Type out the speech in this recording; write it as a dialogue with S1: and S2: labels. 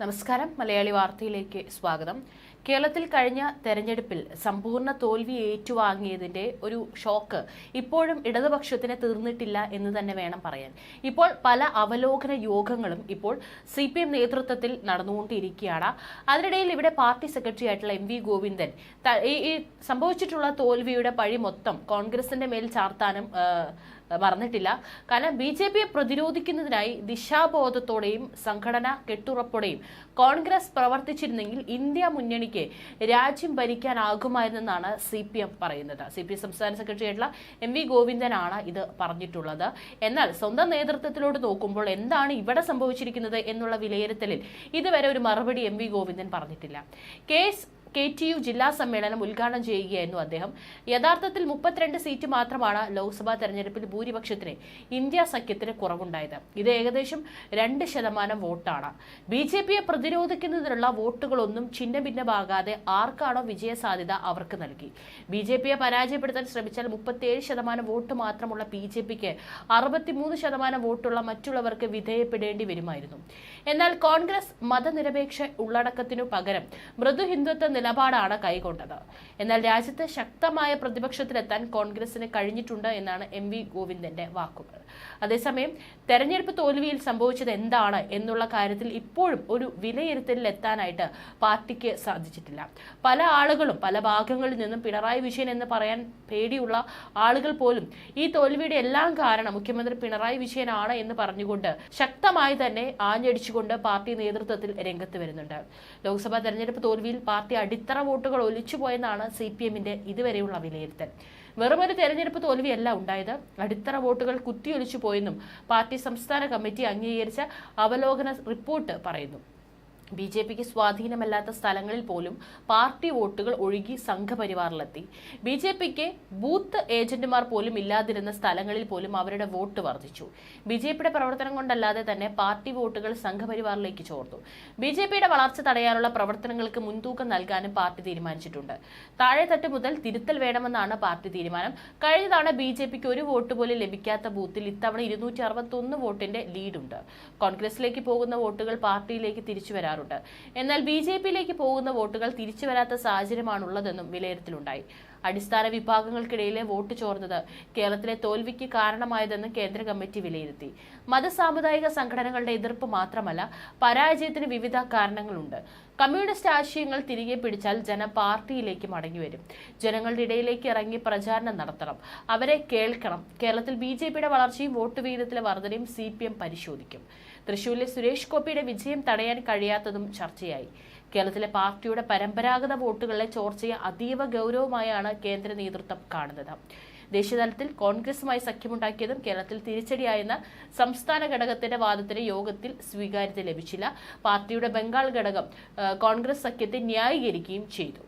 S1: നമസ്കാരം. മലയാളി വാർത്തയിലേക്ക് സ്വാഗതം. കേരളത്തിൽ കഴിഞ്ഞ തെരഞ്ഞെടുപ്പിൽ സമ്പൂർണ തോൽവി ഏറ്റുവാങ്ങിയതിന്റെ ഒരു ഷോക്ക് ഇപ്പോഴും ഇടതുപക്ഷത്തിന് തീർന്നിട്ടില്ല എന്ന് തന്നെ വേണം പറയാൻ. ഇപ്പോൾ പല അവലോകന യോഗങ്ങളും ഇപ്പോൾ സി പി എം നേതൃത്വത്തിൽ നടന്നുകൊണ്ടിരിക്കുകയാണ്. അതിനിടയിൽ ഇവിടെ പാർട്ടി സെക്രട്ടറി ആയിട്ടുള്ള എം വി ഗോവിന്ദൻ ഈ സംഭവിച്ചിട്ടുള്ള തോൽവിയുടെ പഴി മൊത്തം കോൺഗ്രസിന്റെ മേൽ ചാർത്താനും മറന്നിട്ടില്ല. കാരണം ബി ജെ പിയെ പ്രതിരോധിക്കുന്നതിനായി ദിശാബോധത്തോടെയും സംഘടന കെട്ടുറപ്പോടെയും കോൺഗ്രസ് പ്രവർത്തിച്ചിരുന്നെങ്കിൽ ഇന്ത്യ മുന്നണിക്ക് രാജ്യം ഭരിക്കാനാകുമായിരുന്നെന്നാണ് സി പി എം പറയുന്നത്. സി പി സംസ്ഥാന സെക്രട്ടറി ആയിട്ടുള്ള എം വി ഗോവിന്ദനാണ് ഇത് പറഞ്ഞിട്ടുള്ളത്. എന്നാൽ സ്വന്തം നേതൃത്വത്തിലോട്ട് നോക്കുമ്പോൾ എന്താണ് ഇവിടെ സംഭവിച്ചിരിക്കുന്നത് എന്നുള്ള വിലയിരുത്തലിൽ ഇതുവരെ ഒരു മറുപടി എം വി ഗോവിന്ദൻ പറഞ്ഞിട്ടില്ല. കേസ് കെ ടി യു ജില്ലാ സമ്മേളനം ഉദ്ഘാടനം ചെയ്യുകയായിരുന്നു അദ്ദേഹം. യഥാർത്ഥത്തിൽ മുപ്പത്തിരണ്ട് സീറ്റ് മാത്രമാണ് ലോക്സഭാ തെരഞ്ഞെടുപ്പിൽ ഭൂരിപക്ഷത്തിന് ഇന്ത്യ സഖ്യത്തിന് കുറവുണ്ടായത്. ഇത് ഏകദേശം രണ്ട് ശതമാനം വോട്ടാണ്. ബി ജെ പിയെ പ്രതിരോധിക്കുന്നതിനുള്ള വോട്ടുകളൊന്നും ചിഹ്ന ഭിന്നമാകാതെ ആർക്കാണോ വിജയ സാധ്യത അവർക്ക് നൽകി. ബി ജെ പിയെ പരാജയപ്പെടുത്താൻ ശ്രമിച്ചാൽ മുപ്പത്തിയേഴ് ശതമാനം വോട്ട് മാത്രമുള്ള ബി ജെ പിക്ക് അറുപത്തിമൂന്ന് ശതമാനം വോട്ടുള്ള മറ്റുള്ളവർക്ക് വിധേയപ്പെടേണ്ടി വരുമായിരുന്നു. എന്നാൽ കോൺഗ്രസ് മതനിരപേക്ഷ ഉള്ളടക്കത്തിനു പകരം മൃദു ഹിന്ദുത്വ നിലപാടാണ് കൈക്കൊണ്ടത് എന്നാൽ രാജ്യത്ത് ശക്തമായ പ്രതിപക്ഷത്തിലെത്താൻ കോൺഗ്രസിന് കഴിഞ്ഞിട്ടുണ്ട് എന്നാണ് എം വി ഗോവിന്ദന്റെ വാക്കുകൾ. അതേസമയം തെരഞ്ഞെടുപ്പ് തോൽവിയിൽ സംഭവിച്ചത് എന്താണ് എന്നുള്ള കാര്യത്തിൽ ഇപ്പോഴും ഒരു വിലയിരുത്തലിൽ എത്താനായിട്ട് പാർട്ടിക്ക് സാധിച്ചിട്ടില്ല. പല ആളുകളും പല ഭാഗങ്ങളിൽ നിന്നും പിണറായി വിജയൻ എന്ന് പറയാൻ പേടിയുള്ള ആളുകൾ പോലും ഈ തോൽവിയുടെ എല്ലാം കാരണം മുഖ്യമന്ത്രി പിണറായി വിജയനാണ് എന്ന് പറഞ്ഞുകൊണ്ട് ശക്തമായി തന്നെ ആഞ്ഞടിച്ചുകൊണ്ട് പാർട്ടി നേതൃത്വത്തിൽ രംഗത്ത് വരുന്നുണ്ട്. ലോക്സഭാ തെരഞ്ഞെടുപ്പ് തോൽവിയിൽ പാർട്ടി അടിത്തറ വോട്ടുകൾ ഒലിച്ചുപോയെന്നാണ് സി പി എമ്മിന്റെ ഇതുവരെയുള്ള വിലയിരുത്തൽ. വെറുമൊരു തെരഞ്ഞെടുപ്പ് തോൽവിയല്ല ഉണ്ടായത്. അടിത്തറ വോട്ടുകൾ കുത്തിയൊലിച്ചു പോയെന്നും പാർട്ടി സംസ്ഥാന കമ്മിറ്റി അംഗീകരിച്ച അവലോകന റിപ്പോർട്ട് പറയുന്നു. ബി ജെ പിക്ക് സ്വാധീനമല്ലാത്ത സ്ഥലങ്ങളിൽ പോലും പാർട്ടി വോട്ടുകൾ ഒഴുകി സംഘപരിവാറിലെത്തി. ബി ജെ പിക്ക് ബൂത്ത് ഏജന്റുമാർ പോലും ഇല്ലാതിരുന്ന സ്ഥലങ്ങളിൽ പോലും അവരുടെ വോട്ട് വർദ്ധിച്ചു. ബി ജെ പിയുടെ പ്രവർത്തനം കൊണ്ടല്ലാതെ തന്നെ പാർട്ടി വോട്ടുകൾ സംഘപരിവാറിലേക്ക് ചോർത്തു ബി ജെ പിയുടെ വളർച്ച തടയാനുള്ള പ്രവർത്തനങ്ങൾക്ക് മുൻതൂക്കം നൽകാനും പാർട്ടി തീരുമാനിച്ചിട്ടുണ്ട്. താഴെത്തട്ട് മുതൽ തിരുത്തൽ വേണമെന്നാണ് പാർട്ടി തീരുമാനം. കഴിഞ്ഞ തവണ ബി ജെ പിക്ക് ഒരു വോട്ട് പോലും ലഭിക്കാത്ത ബൂത്തിൽ ഇത്തവണ ഇരുന്നൂറ്റി അറുപത്തി ഒന്ന് വോട്ടിന്റെ ലീഡുണ്ട്. കോൺഗ്രസിലേക്ക് പോകുന്ന വോട്ടുകൾ പാർട്ടിയിലേക്ക് തിരിച്ചു വരാറുണ്ട്. എന്നാൽ ബി ജെ പിയിലേക്ക് പോകുന്ന വോട്ടുകൾ തിരിച്ചു വരാത്ത സാഹചര്യമാണുള്ളതെന്നും വിലയിരുത്തലുണ്ടായി. അടിസ്ഥാന വിഭാഗങ്ങൾക്കിടയിലെ വോട്ട് ചോർന്നത് കേരളത്തിലെ തോൽവിക്ക് കാരണമായതെന്ന് കേന്ദ്ര കമ്മിറ്റി വിലയിരുത്തി. മതസാമുദായിക സംഘടനകളുടെ എതിർപ്പ് മാത്രമല്ല പരാജയത്തിന് വിവിധ കാരണങ്ങളുണ്ട്. കമ്മ്യൂണിസ്റ്റ് ആശയങ്ങൾ തിരികെ പിടിച്ചാൽ ജന പാർട്ടിയിലേക്ക് മടങ്ങിവരും ജനങ്ങളുടെ ഇടയിലേക്ക് ഇറങ്ങി പ്രചാരണം നടത്തണം. അവരെ കേൾക്കണം. കേരളത്തിൽ ബി ജെ പിയുടെ വളർച്ചയും വോട്ട് വിഹിതത്തിലെ വർധനയും സി പി എം പരിശോധിക്കും. തൃശൂരിലെ സുരേഷ് ഗോപിയുടെ വിജയം തടയാൻ കഴിയാത്തതും ചർച്ചയായി. കേരളത്തിലെ പാർട്ടിയുടെ പരമ്പരാഗത വോട്ടുകളിലെ ചോർച്ചയെ അതീവ ഗൗരവമായാണ് കേന്ദ്ര നേതൃത്വം കാണുന്നത്. ദേശീയതലത്തിൽ കോൺഗ്രസുമായി സഖ്യമുണ്ടാക്കിയതും കേരളത്തിൽ തിരിച്ചടിയായെന്ന സംസ്ഥാന ഘടകത്തിന്റെ വാദത്തിന് യോഗത്തിൽ സ്വീകാര്യത ലഭിച്ചില്ല. പാർട്ടിയുടെ ബംഗാൾ ഘടകം കോൺഗ്രസ് സഖ്യത്തെ ന്യായീകരിക്കുകയും ചെയ്തു.